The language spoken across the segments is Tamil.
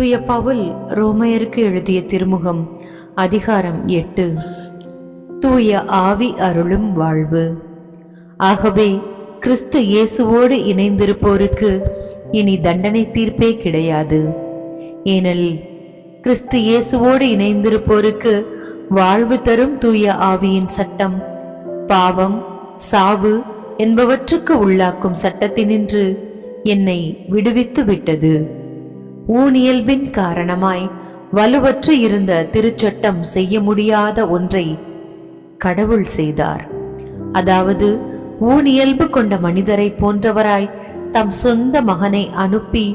தூய பவுல் ரோமையருக்கு எழுதிய திருமுகம் அதிகாரம் எட்டு. தூய ஆவி அருளும் வாழ்வு. ஆகவே கிறிஸ்து இயேசுவோடு இணைந்திருப்போருக்கு இனி தண்டனை தீர்ப்பே கிடையாது. ஏனெனில் கிறிஸ்து இயேசுவோடு இணைந்திருப்போருக்கு வாழ்வு தரும் தூய ஆவியின் சட்டம் பாவம் சாவு என்பவற்றுக்கு உள்ளாக்கும் சட்டத்தினின்று என்னை விடுவித்து விட்டது. ஊனியல்பின் காரணமாய் வலுவற்று இருந்த திருச்சட்டம் செய்ய முடியாத ஒன்றை கடவுள் செய்தார். அதாவது ஊனியல்பு கொண்ட மனிதரை போன்றவராய் தம் சொந்த மகனை அனுப்பி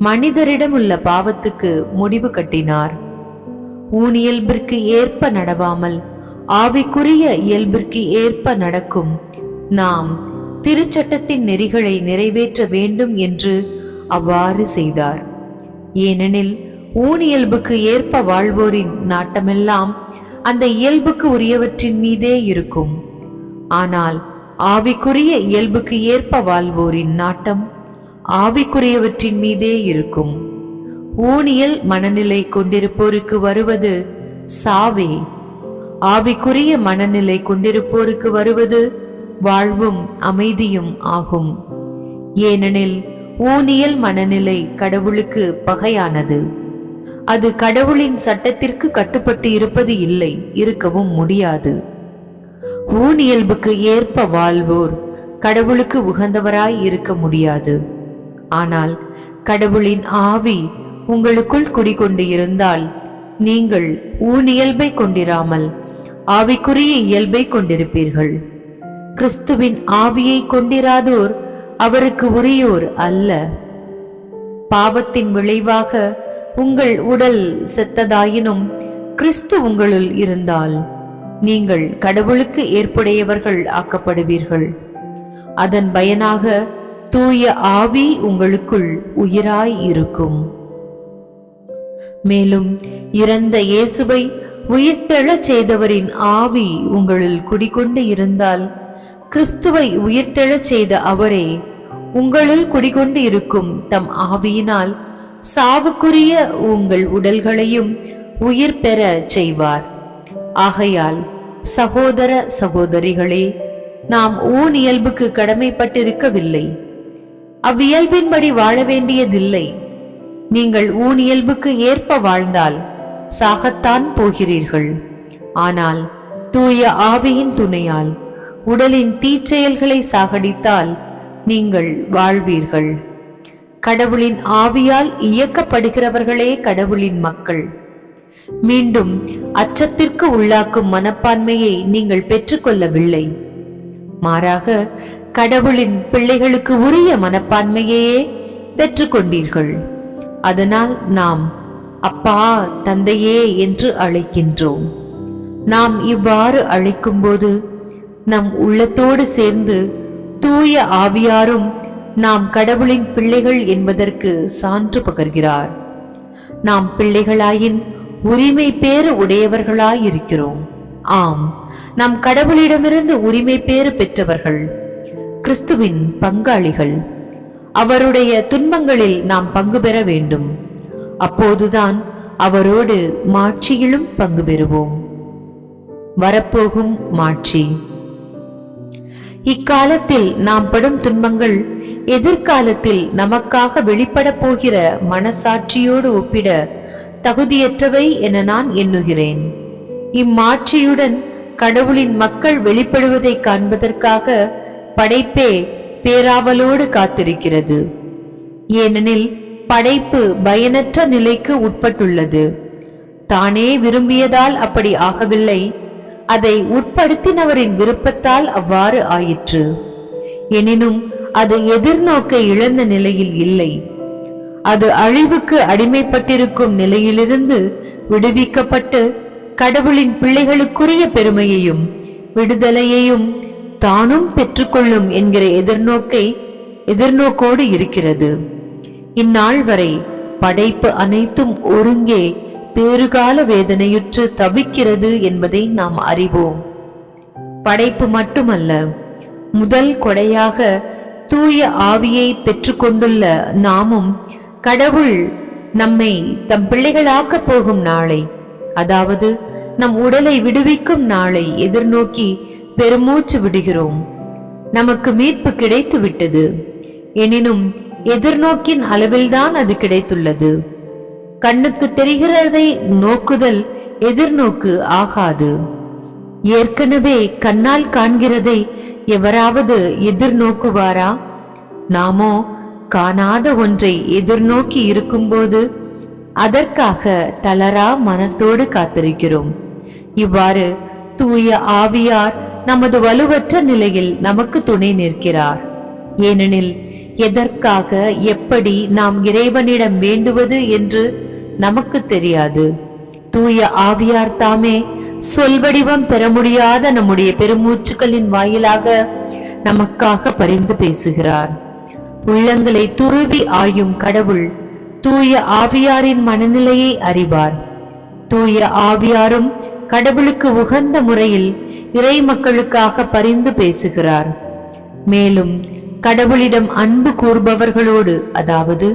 மனிதரிடமுள்ள பாவத்துக்கு முடிவு கட்டினார். ஊனியல்பிற்கு ஏற்ப நடவாமல் ஆவிக்குரிய இயல்பிற்கு ஏற்ப நடக்கும் நாம் திருச்சட்டத்தின் நெறிகளை நிறைவேற்ற வேண்டும் என்று அவ்வாறு செய்தார். ஏனெனில் ஊனியல்புக்கு ஏற்ப வாழ்வோரின் நாட்டமெல்லாம் அந்த இயல்புக்கு உரியவற்றின் மீதே இருக்கும். ஆனால் ஆவிக்குரிய இயல்புக்கு ஏற்ப வாழ்வோரின் நாட்டம் ஆவிக்குரியவற்றின் மீதே இருக்கும். ஊனியல் மனநிலை கொண்டிருப்போருக்கு வருவது சாவே. ஆவிக்குரிய மனநிலை கொண்டிருப்போருக்கு வருவது வாழ்வும் அமைதியும் ஆகும். ஏனெனில் ஊனியல் மனநிலை கடவுளுக்கு பகையானது. அது கடவுளின் சட்டத்திற்கு கட்டுப்பட்டு இருப்பது இல்லை இருக்கவும் முடியாது. ஊனியல்புக்கு ஏற்ப வாழ்வோர் கடவுளுக்கு உகந்தவராய் இருக்க முடியாது. ஆனால் கடவுளின் ஆவி உங்களுக்குள் குடிகொண்டு இருந்தால் நீங்கள் ஊனியல்பை கொண்டிராமல் ஆவிக்குரிய இயல்பை கொண்டிருப்பீர்கள். கிறிஸ்துவின் ஆவியை கொண்டிராதோர் அவருக்கு உரியோர் அல்ல. பாவத்தின் விளைவாக உங்கள் உடல் செத்ததாயினும் கிறிஸ்து உங்களுள் இருந்தால் நீங்கள் கடவுளுக்கு ஏற்புடையவர்கள் ஆக்கப்படுவீர்கள். அதன் பயனாக தூய ஆவி உங்களுக்குள் உயிராய் இருக்கும். மேலும் இறந்த இயேசுவை உயிர்த்தெழச் செய்தவரின் ஆவி உங்களுள் குடிகொண்டு இருந்தால் கிறிஸ்துவை உயிர்த்தெழச் செய்த அவரே உங்களுள் குடிகொண்டு இருக்கும் தம் ஆவியினால் சாவுக்குரிய உங்கள் உடல்களையும் உயிர் பெற செய்வார். ஆகையால் சகோதர சகோதரிகளே நாம் ஊன் இயல்புக்கு கடமைப்பட்டிருக்கவில்லை. அவ்வியல்பின்படி வாழ வேண்டியதில்லை. நீங்கள் ஊன் இயல்புக்கு ஏற்ப வாழ்ந்தால் சாகத்தான் போகிறீர்கள். ஆனால் தூய ஆவியின் துணையால் உடலின் தீச்செயல்களை சாகடித்தால் நீங்கள் வாழ்வீர்கள். கடவுளின் ஆவியால் இயக்கப்படுகிறவர்களே கடவுளின் மக்கள். மீண்டும் அச்சத்திற்கு உள்ளாக்கும் மனப்பான்மையை நீங்கள் பெற்றுக்கொள்ளவில்லை. மாறாக கடவுளின் பிள்ளைகளுக்கு உரிய மனப்பான்மையையே பெற்றுக்கொண்டீர்கள். அதனால் நாம் அப்பா தந்தையே என்று அழைக்கின்றோம். நாம் இவ்வாறு அழைக்கும்போது நம் உள்ளத்தோடு சேர்ந்து தூய ஆவியாரும் நாம் கடவுளின் பிள்ளைகள் என்பதற்கு சான்று பகர்கிறார். நாம் பிள்ளைகளாயின் உரிமை பேறு உடையவர்களாயிருக்கிறோம். ஆம் நாம் கடவுளிடமிருந்து உரிமை பேறு பெற்றவர்கள் கிறிஸ்துவின் பங்காளிகள். அவருடைய துன்பங்களில் நாம் பங்கு பெற வேண்டும். அப்போதுதான் அவரோடு மாட்சியிலும் பங்கு பெறுவோம். வரப்போகும் மாட்சி. இக்காலத்தில் நாம் படும் துன்பங்கள் எதிர்காலத்தில் நமக்காக வெளிப்பட போகிற மனசாட்சியோடு ஒப்பிட தகுதியற்றவை என நான் எண்ணுகிறேன். இம்மாட்சியுடன் கடவுளின் மக்கள் வெளிப்படுவதை காண்பதற்காக படைப்பே பேராவலோடு காத்திருக்கிறது. ஏனெனில் படைப்பு பயனற்ற நிலைக்கு உட்பட்டுள்ளது. தானே விரும்பியதால் அப்படி ஆகவில்லை. அதை உட்படுத்தினவரின் விருப்பத்தால் அவ்வாறு ஆயிற்று. எனினும் அது எதிர்நோக்கை இழந்த நிலையில் இல்லை. அது அழிவுக்கு அடிமைப்பட்டிருக்கும் நிலையிலிருந்து விடுவிக்கப்பட்டு கடவுளின் பிள்ளைகளுக்குரிய பெருமையையும் விடுதலையையும் தானும் பெற்றுக்கொள்ளும் என்கிற எதிர்நோக்கை எதிர்நோக்கோடு இருக்கிறது. இந்நாள் வரை படைப்பு அனைத்தும் ஒருங்கே பேறுகால வேதனையுற்று தவிக்கிறது என்பதை நாம் அறிவோம். படைப்பு மட்டுமல்ல முதல் கொடையாக தூய ஆவியை பெற்றுக்கொண்டுள்ள நாமும் கடவுள் நம்மை தம் பிள்ளைகளாக்கப் போகும் நாளை அதாவது நம் உடலை விடுவிக்கும் நாளை எதிர்நோக்கி பெருமூச்சு விடுகிறோம். நமக்கு மீட்பு கிடைத்து விட்டது எனினும் எதிர்நோக்கின் அளவில்தான் அது கிடைத்துள்ளது. கண்ணுக்கு தெரிகிறதை நோக்குதல் எதிர்நோக்கு ஆகாது. ஏற்கனவே கண்ணால் காண்கிறதை எவராவது எதிர்நோக்குவாரா? நாமோ காணாத ஒன்றை எதிர்நோக்கி இருக்கும்போது அதற்காக தளரா மனத்தோடு காத்திருக்கிறோம். இவ்வாறு தூய ஆவியார் நமது வலுவற்ற நிலையில் நமக்கு துணை நிற்கிறார். ஏனெனில் எதற்காக எப்படி நாம் இறைவனிடம் வேண்டுவது என்று நமக்கு தெரியாது. தூய ஆவியார் தாமே சொல்வடிவம் பெற முடியாத நம்முடைய பெருமூச்சுக்களின் வாயிலாக நமக்காக பரிந்து பேசுகிறார். உள்ளங்களை துருவி ஆயும் கடவுள் தூய ஆவியாரின் மனநிலையை அறிவார். தூய ஆவியாரும் கடவுளுக்கு உகந்த முறையில் இறை மக்களுக்காக பரிந்து பேசுகிறார். மேலும் கடவுளிடம் அன்பு கூறுபவர்களோடு அதாவது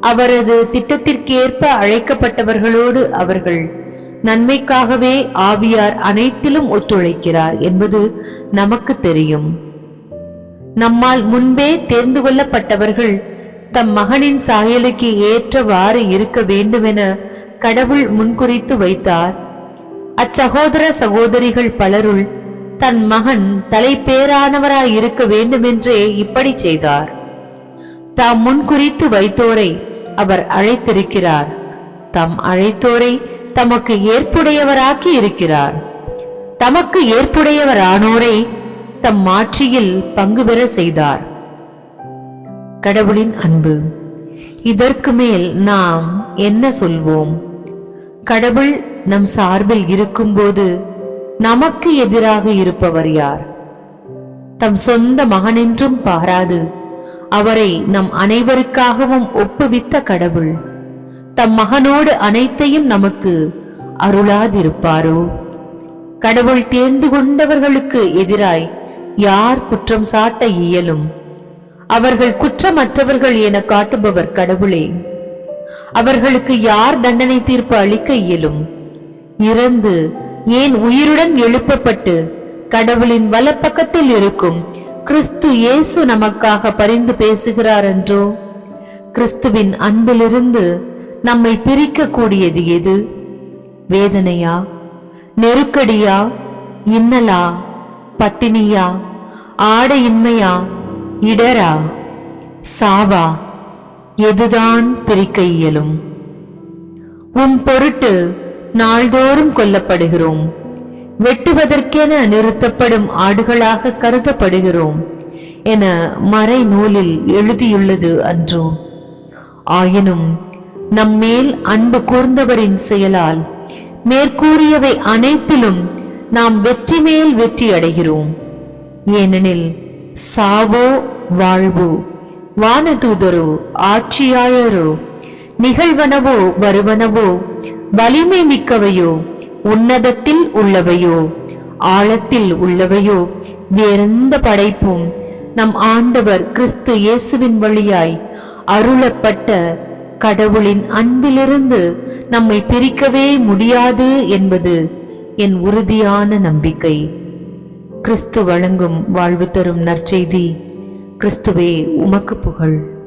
அவரது திட்டத்திற்கேற்ப அழைக்கப்பட்டவர்களோடு அவர்கள் நன்மைக்காகவே ஆவியார் அனைத்திலும் ஒத்துழைக்கிறார் என்பது நமக்கு தெரியும். நம்மால் முன்பே தேர்ந்து கொள்ளப்பட்டவர்கள் தம் மகனின் சாயலுக்கு ஏற்றவாறு இருக்க வேண்டுமென கடவுள் முன்குறித்து வைத்தார். அச்சகோதர சகோதரிகள் பலருள் தன் மகன் தலைப்பேரானவராய் இருக்க வேண்டுமென்றே இப்படி செய்தார். தாம் முன்குறித்து வைத்தோரை அவர் அழைத்திருக்கிறார். தம் அழைத்தோரை தமக்கு ஏற்புடையவராக்கி இருக்கிறார். தமக்கு ஏற்புடையவரானோரை தம் மாற்றியில் பங்கு பெற செய்தார். கடவுளின் அன்பு இதற்கு மேல் நாம் என்ன சொல்வோம்? கடவுள் நம் சார்பில் இருக்கும்போது நமக்கு எதிராக இருப்பவர் யார்? தம் சொந்த மகனென்றும் பாராது. அவரை நம் அனைவருக்காகவும் ஒப்புவித்த கடவுள். தம் மகனோடு அனைத்தையும் நமக்கு அருளாதிருப்பாரோ? கடவுள் தேர்ந்து கொண்டவர்களுக்கு எதிராய் யார் குற்றம் சாட்ட இயலும்? அவர்கள் குற்றமற்றவர்கள் என காட்டுபவர் கடவுளே. அவர்களுக்கு யார் தண்டனை தீர்ப்பு அளிக்க இயலும்? இறந்து ஏன் உயிருடன் எழுப்பப்பட்டு கடவுளின் வலப்பக்கத்தில் இருக்கும் கிறிஸ்து இயேசு நமக்காக பரிந்து பேசுகிறார் என்றோ? கிறிஸ்துவின் அன்பிலிருந்து நம்மை பிரிக்க கூடியது எது? வேதனையா? நெருக்கடியா? இன்னலா? பட்டினியா? ஆடையின்மையா? இடரா? சாவா? எதுதான் பிரிக்க இயலும்? உன் பொருட்டு நாள்தோறும் கொல்லப்படுகிறோம். வெட்டுவதற்கென நிறுத்தப்படும் ஆடுகளாக கருதப்படுகிறோம் என மறை நூலில் எழுதியுள்ளது அன்றோ. ஆயினும் நம்மேல் அன்பு கூர்ந்தவரின் செயலால் மேற்கூறியவை அனைத்திலும் நாம் வெற்றி மேல் வெற்றி அடைகிறோம். ஏனெனில் சாவோ வாழ்வோ வானதூதரோ ஆட்சியாளரோ நிகழ்வனவோ வருவனவோ வலிமை மிக்கவையோ உன்னதத்தில் உள்ளவையோ ஆழத்தில் உள்ளவையோ வேறெந்த படைப்பும் நம் ஆண்டவர் கிறிஸ்து இயேசுவின் வழியாய் அருளப்பட்ட கடவுளின் அன்பிலிருந்து நம்மை பிரிக்கவே முடியாது என்பது என் உறுதியான நம்பிக்கை. கிறிஸ்து வழங்கும் வாழ்வு தரும் நற்செய்தி கிறிஸ்துவே உமக்கு புகழ்.